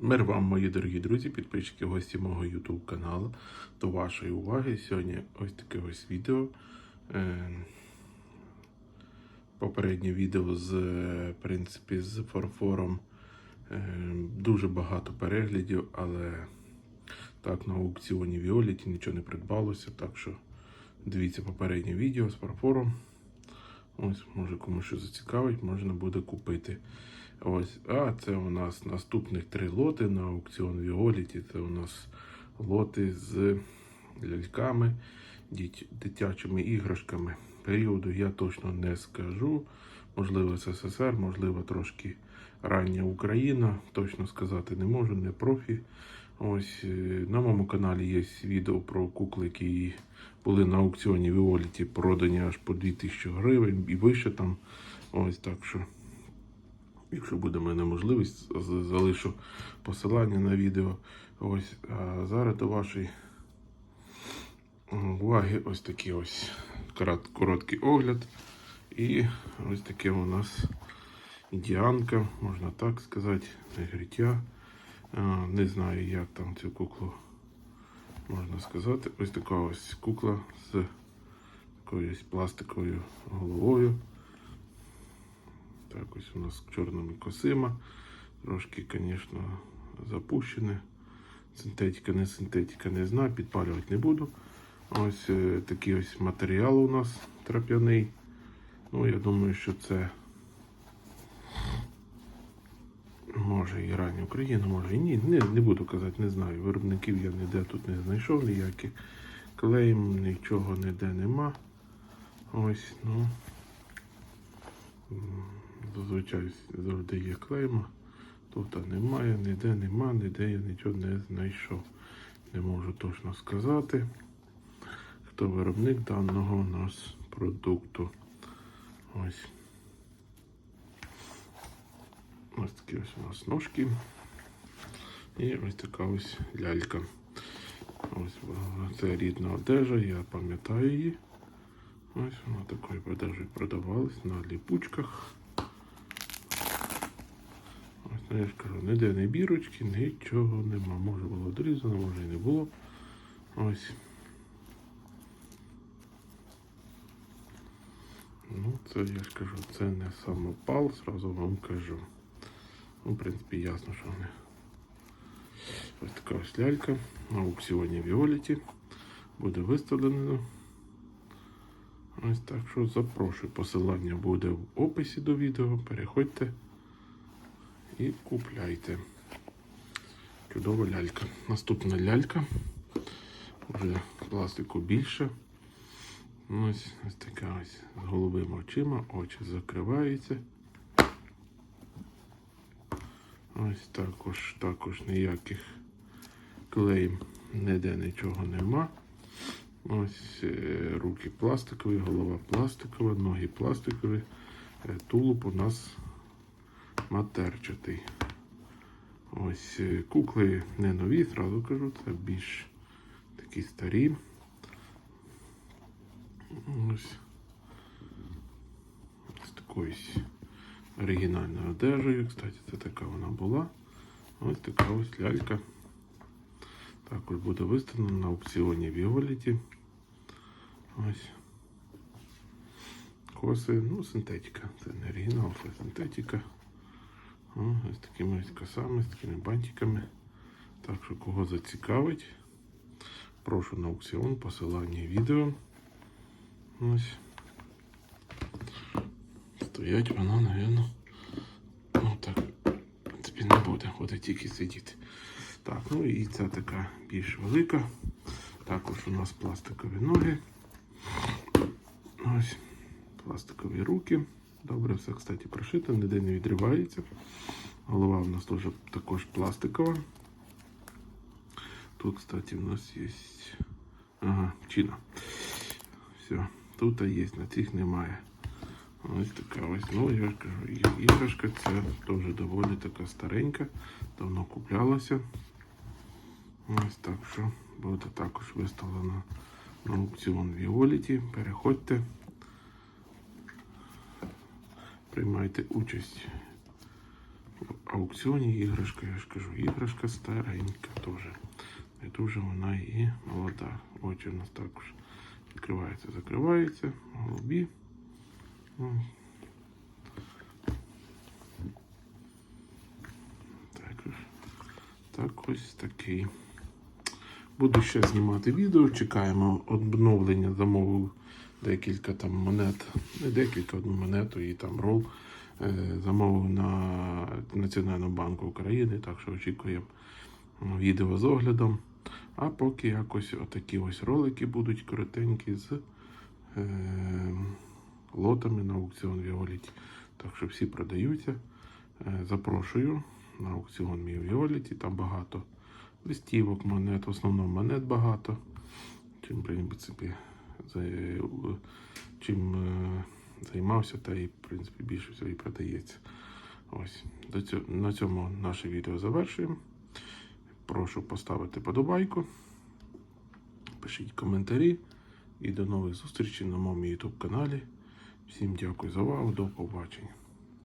Мир вам, мої дорогі друзі, підписчики, гості мого YouTube каналу. До вашої уваги сьогодні ось таке ось відео. Е, Попереднє відео з, е, в принципі, з фарфором е, дуже багато переглядів, але так на аукціоні Віоліті нічого не придбалося. Так що дивіться попереднє відео з фарфором. Ось, може комусь що зацікавить, можна буде купити. Ось, а це у нас наступних три лоти на аукціон Віоліті. Це у нас лоти з ляльками, дитячими іграшками. Періоду я точно не скажу. Можливо, СССР, можливо, трошки рання Україна. Точно сказати не можу, не профі. Ось е, на моєму каналі є відео про кукли, які були на аукціоні Віоліті, продані аж по 2000 гривень і вище там. Ось так що. Якщо буде в мене можливість, залишу посилання на відео. Ось а зараз до вашої уваги ось такий ось короткий огляд. І ось таке у нас індіанка, можна так сказати, негриття. Не знаю, як там цю куклу можна сказати. Ось така ось кукла з такою ось пластиковою головою. Так, ось у нас чорними косима. Трошки, звісно, запущене. Синтетика, не синтетика, не знаю, підпалювати не буду. Ось е, такий ось матеріал у нас трап'яний. Ну, я думаю, що це може і рання Україна, може і ні. Не, не буду казати, не знаю. Виробників я ніде тут не знайшов, ніяких клейм, нічого ніде нема. Ось, ну. Зазвичай завжди є клейма. Тут немає, ніде нема, ніде я нічого не знайшов. Не можу точно сказати, хто виробник даного у нас продукту. Ось. Ось такі ось у нас ножки. І ось така ось лялька. Ось це рідна одежа, я пам'ятаю її. Ось вона такою одежею продавалась на ліпучках. Я ж кажу, ніде не бірочки, нічого нема. Може було одрізано, може і не було. Ось. Ну, це я ж кажу, це не самопал, зразу вам кажу. Ну, в принципі, ясно, що вони. Ось така ось лялька на аукціоні Віоліті. Буде виставлено. Ось так що запрошую. Посилання буде в описі до відео. Переходьте і купляйте. Чудова лялька. Наступна лялька. Вже пластику більше. Ось, ось така ось з голубими очима, очі закриваються. Ось також, також ніяких клеїм ніде нічого нема. Ось е, руки пластикові, голова пластикова, ноги пластикові, е, тулуб у нас матерчатий. Ось е, кукли не нові, зразу кажу, це більш такі старі. Ось. З такою оригінальною одежею. Кстати, це така вона була. Ось така ось лялька. Також буде виставлена на аукціоні Віоліті. Ось. Коси, ну, синтетика. Це не оригінал, це синтетика. Ось такими косами, з такими бантиками. Так що кого зацікавить, прошу на аукціон, посилання відео. Ось. Стоять вона, напевно. Ну так, в принципі, не буде, буде тільки сидіти. Так, ну і ця така більш велика. Також у нас пластикові ноги. Ось. Пластикові руки. Добре, все, кстати, прошито, ніде не відривається. Голова у нас теж також пластикова. Тут, кстати, у нас є. Ага, чина. Все, тут є, на цих немає. Ось така ось. Ну, я ж кажу, іграшка це теж доволі така старенька, давно куплялася. Ось так що буде також виставлена на аукціон Віоліті. Переходьте, приймайте участь в аукціоні іграшка, я ж кажу, іграшка старенька теж. Не дуже вона і молода. Очі у нас також відкривається, закривається, голубі. Так, так ось такий. Буду ще знімати відео. Чекаємо обновлення. Замовив декілька там монет. Не декілька, одну монету і там рол. Е, Замовив на Національному банку України, так що очікуємо відео з оглядом. А поки якось отакі ось ролики будуть коротенькі з е, лотами на аукціон Віоліті. Так що всі продаються. Е, Запрошую на аукціон мій Віоліті. Там багато листівок, монет, в основному монет багато. Чим, в принципі, чим е, займався, та і, в принципі, більше всього і продається. Ось. До цього, на цьому наше відео завершуємо. Прошу поставити подобайку, пишіть коментарі і до нових зустрічей на моєму YouTube каналі. Всім дякую за увагу, до побачення.